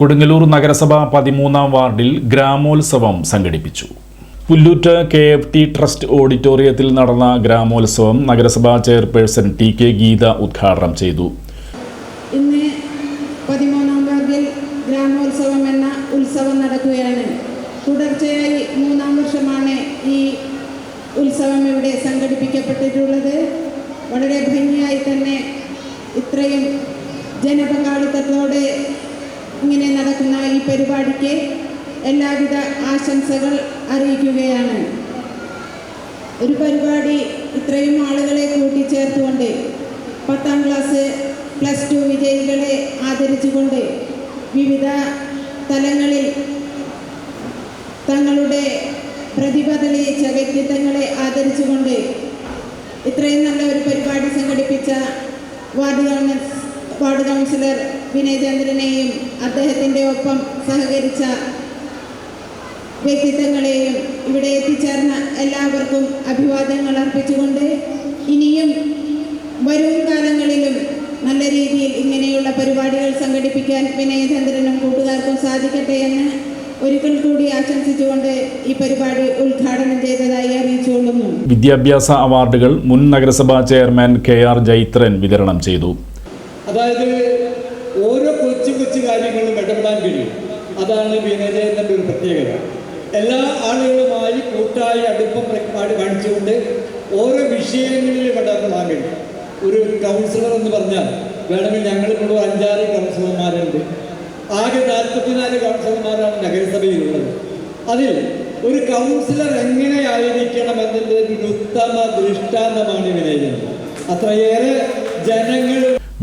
കൊടുങ്ങല്ലൂർ നഗരസഭ പതിമൂന്നാം വാർഡിൽ ഗ്രാമോത്സവം സംഘടിപ്പിച്ചു. Pullut K F T trust ഓഡിറ്റോറിയത്തിൽ നടന്ന ഗ്രാമോത്സവം നഗരസഭാ ചെയർപേഴ്സൺ ടി കെ ഗീത ഉദ്ഘാടനം ചെയ്തു. ഇന്ന് പതിമൂന്നാം വാർഡിൽ ഗ്രാമോത്സവം എന്ന ഉത്സവം നടക്കുകയാണ്. തുടർച്ചയായി മൂന്നാം വർഷമാണ് ഈ ഉത്സവം ഇവിടെ സംഘടിപ്പിക്കപ്പെട്ടിട്ടുള്ളത്. വളരെ ഭംഗിയായി തന്നെ ഇത്രയും ജനപങ്കാളിത്തത്തോടെ പരിപാടിക്ക് എല്ലാവിധ ആശംസകൾ അറിയിക്കുകയാണ്. ഒരു പരിപാടി ഇത്രയും ആളുകളെ കൂട്ടിച്ചേർത്തുകൊണ്ട് പത്താം ക്ലാസ് പ്ലസ് ടു വിജയികളെ ആദരിച്ചുകൊണ്ട് വിവിധ തലങ്ങളിൽ തങ്ങളുടെ പ്രതിഭ തെളിയിച്ച വ്യക്തിത്വങ്ങളെ ആദരിച്ചുകൊണ്ട് ഇത്രയും നല്ല ഒരു പരിപാടി സംഘടിപ്പിച്ച വാർഡ് വാർഡ് കൗൺസിലർ വിനയചന്ദ്രനെയും അദ്ദേഹത്തിന്റെ ഒപ്പം സഹകരിച്ച വ്യക്തിത്വങ്ങളെയും ഇവിടെ എത്തിച്ചേർന്ന എല്ലാവർക്കും അഭിവാദ്യങ്ങൾ അർപ്പിച്ചുകൊണ്ട് ഇനിയും വരും കാലങ്ങളിലും നല്ല രീതിയിൽ ഇങ്ങനെയുള്ള പരിപാടികൾ സംഘടിപ്പിക്കാൻ വിനയചന്ദ്രനും കൂട്ടുകാർക്കും സാധിക്കട്ടെ എന്ന് ഒരിക്കൽ കൂടി ആശംസിച്ചുകൊണ്ട് ഈ പരിപാടി ഉദ്ഘാടനം ചെയ്തതായി അറിയിച്ചുകൊള്ളുന്നു. വിദ്യാഭ്യാസ അവാർഡുകൾ മുൻ നഗരസഭാ ചെയർമാൻ കെ ആർ ജൈത്രൻ വിതരണം ചെയ്തു. അതായത് ഓരോ കൊച്ചു കൊച്ചു കാര്യങ്ങളും ഇടപെടാൻ കഴിയും. അതാണ് വിനയജയന്റെ ഒരു പ്രത്യേകത. എല്ലാ ആളുകളുമായി കൂട്ടായി അടുപ്പം കാണിച്ചുകൊണ്ട് ഓരോ വിഷയങ്ങളിലും ഇടപെടാൻ കഴിയും. ഒരു കൗൺസിലർ എന്ന് പറഞ്ഞാൽ വേണമെങ്കിൽ ഞങ്ങളിപ്പോൾ അഞ്ചാറ് കൗൺസിലർമാരുണ്ട് ആകെ നാൽപ്പത്തിനാല് കൗൺസിലർമാരാണ് നഗരസഭയിലുള്ളത്. അതിൽ ഒരു കൗൺസിലർ എങ്ങനെയായിരിക്കണം എന്നതിന്റെ ഒരു ഉത്തമ ദൃഷ്ടാന്തമാണ് വിനയജനം അത്രയേറെ ജനങ്ങൾ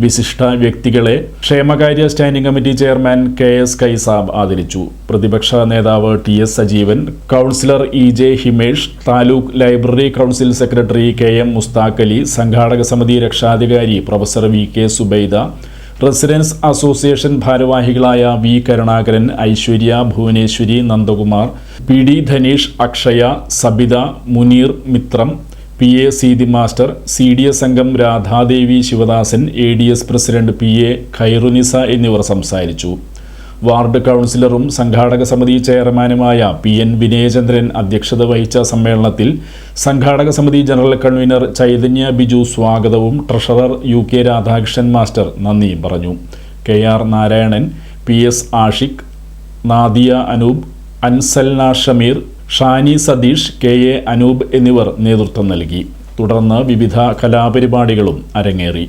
വിശിഷ്ട വ്യക്തികളെ ക്ഷേമകാര്യ standing committee chairman K S Kaisab ആദരിച്ചു. പ്രതിപക്ഷ നേതാവ് T S Sajeevan councillor E J Himesh taluk library council secretary K M Mustaq Ali സംഘാടക സമിതി രക്ഷാധികാരി professor V K Zubaida residence association ഭാരവാഹികളായ V Karunakaran Aishwarya Bhuvaneswari Nandakumar P D Dhaneesh Akshaya Sabitha Muneer Mithram P A Seethi master C D S അംഗം Radhadevi Sivadasan A D S president P A Khairunnisa എന്നിവർ സംസാരിച്ചു. Ward കൗൺസിലറും സംഘാടക സമിതി ചെയർമാനുമായ P N Vinayachandran അധ്യക്ഷത വഹിച്ച സമ്മേളനത്തിൽ സംഘാടക സമിതി ജനറൽ കൺവീനർ ചൈതന്യ ബിജു സ്വാഗതവും treasurer U K Radhakrishnan master നന്ദിയും പറഞ്ഞു. K R Narayanan P S Ashiq Nadiya Anoop Ansalna Shameer Shani Satheesh K A Anoop എന്നിവർ നേതൃത്വം നൽകി. തുടർന്ന് വിവിധ കലാപരിപാടികളും അരങ്ങേറി.